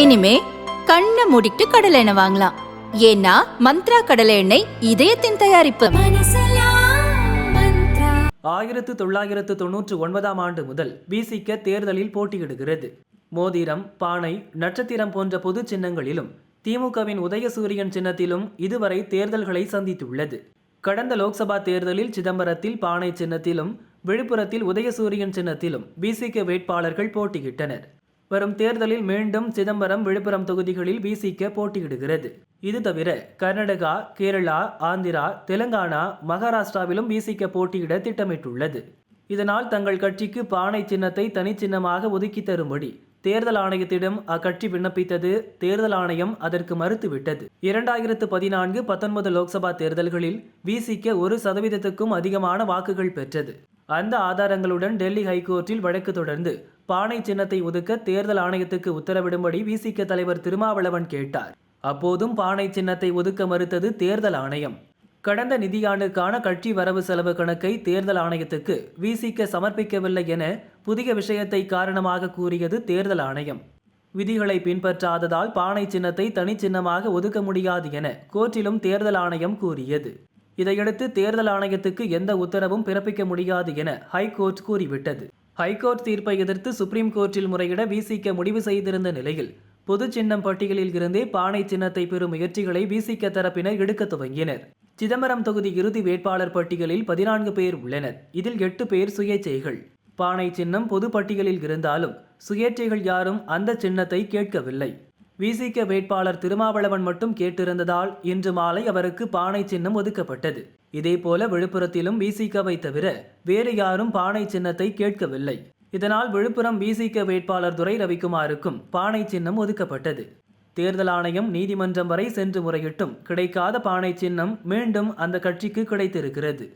இனிமே கண்ணை மூடிட்டு கடலை எண்ணெய் வாங்கலாம். ஏன்னா மந்த்ரா கடலை எண்ணெய் இதயத்தின் தயாரிப்பு. ஆயிரத்து தொள்ளாயிரத்து தொன்னூற்று ஒன்பதாம் ஆண்டு முதல் விசிக தேர்தலில் போட்டியிடுகிறது. மோதிரம் பானை நட்சத்திரம் போன்ற பொது சின்னங்களிலும் திமுகவின் உதயசூரியன் சின்னத்திலும் இதுவரை தேர்தல்களை சந்தித்துள்ளது. கடந்த லோக்சபா தேர்தலில் சிதம்பரத்தில் பானை சின்னத்திலும் விழுப்புரத்தில் உதயசூரியன் சின்னத்திலும் விசிக வேட்பாளர்கள் போட்டியிட்டனர். வரும் தேர்தலில் மீண்டும் சிதம்பரம் விழுப்புரம் தொகுதிகளில் விசிக போட்டியிடுகிறது. இது தவிர கர்நாடகா கேரளா ஆந்திரா தெலுங்கானா மகாராஷ்டிராவிலும் விசிக போட்டியிட திட்டமிட்டுள்ளது. இதனால் தங்கள் கட்சிக்கு பானை சின்னத்தை தனிச்சின்னமாக ஒதுக்கி தரும்படி தேர்தல் ஆணையத்திடம் அக்கட்சி விண்ணப்பித்தது தேர்தல் ஆணையம் அதற்கு மறுத்துவிட்டது. இரண்டாயிரத்து பதினான்கு பத்தொன்பது லோக்சபா தேர்தல்களில் விசிக்க ஒரு சதவீதத்துக்கும் அதிகமான வாக்குகள் பெற்றது. அந்த ஆதாரங்களுடன் டெல்லி ஹைகோர்ட்டில் வழக்கு தொடர்ந்து பானை சின்னத்தை ஒதுக்க தேர்தல் ஆணையத்துக்கு உத்தரவிடும்படி விசிக தலைவர் திருமாவளவன் கேட்டார். அப்போதும் பானை சின்னத்தை ஒதுக்க மறுத்தது தேர்தல் ஆணையம். கடந்த நிதியாண்டுக்கான கட்சி வரவு செலவு கணக்கை தேர்தல் ஆணையத்துக்கு விசிக சமர்ப்பிக்கவில்லை என புதிய விஷயத்தை காரணமாக கூறியது தேர்தல் ஆணையம். விதிகளை பின்பற்றாததால் பானை சின்னத்தை தனிச்சின்னமாக ஒதுக்க முடியாது என கோர்ட்டிலும் தேர்தல் ஆணையம் கூறியது. இதையடுத்து தேர்தல் ஆணையத்துக்கு எந்த உத்தரவும் பிறப்பிக்க முடியாது என ஹைகோர்ட் கூறிவிட்டது. ஹைகோர்ட் தீர்ப்பை எதிர்த்து சுப்ரீம் கோர்ட்டில் முறையிட விசிக முடிவு செய்திருந்த நிலையில் பொது சின்னம் பட்டியலில் இருந்தே பானை சின்னத்தை பெறும் முயற்சிகளை விசிக தரப்பினர் எடுக்க துவங்கினர். சிதம்பரம் தொகுதி இறுதி வேட்பாளர் பட்டியலில் பதினான்கு பேர் உள்ளனர். இதில் எட்டு பேர் சுயேச்சைகள் பானை சின்னம் பொது பட்டியலில் இருந்தாலும் சுயேட்சைகள் யாரும் அந்த சின்னத்தை கேட்கவில்லை. விசிக வேட்பாளர் திருமாவளவன் மட்டும் கேட்டிருந்ததால் இன்று மாலை அவருக்கு பானை சின்னம் ஒதுக்கப்பட்டது. இதேபோல விழுப்புரத்திலும் விசிகவை தவிர வேறு யாரும் பானை சின்னத்தை கேட்கவில்லை. இதனால் விழுப்புரம் விசிக வேட்பாளர் துரை ரவிக்குமாருக்கும் பானை சின்னம் ஒதுக்கப்பட்டது. தேர்தல் ஆணையம் நீதிமன்றம் வரை சென்று முறையிட்டும் கிடைக்காத பானை சின்னம் மீண்டும் அந்த கட்சிக்கு கிடைத்திருக்கிறது.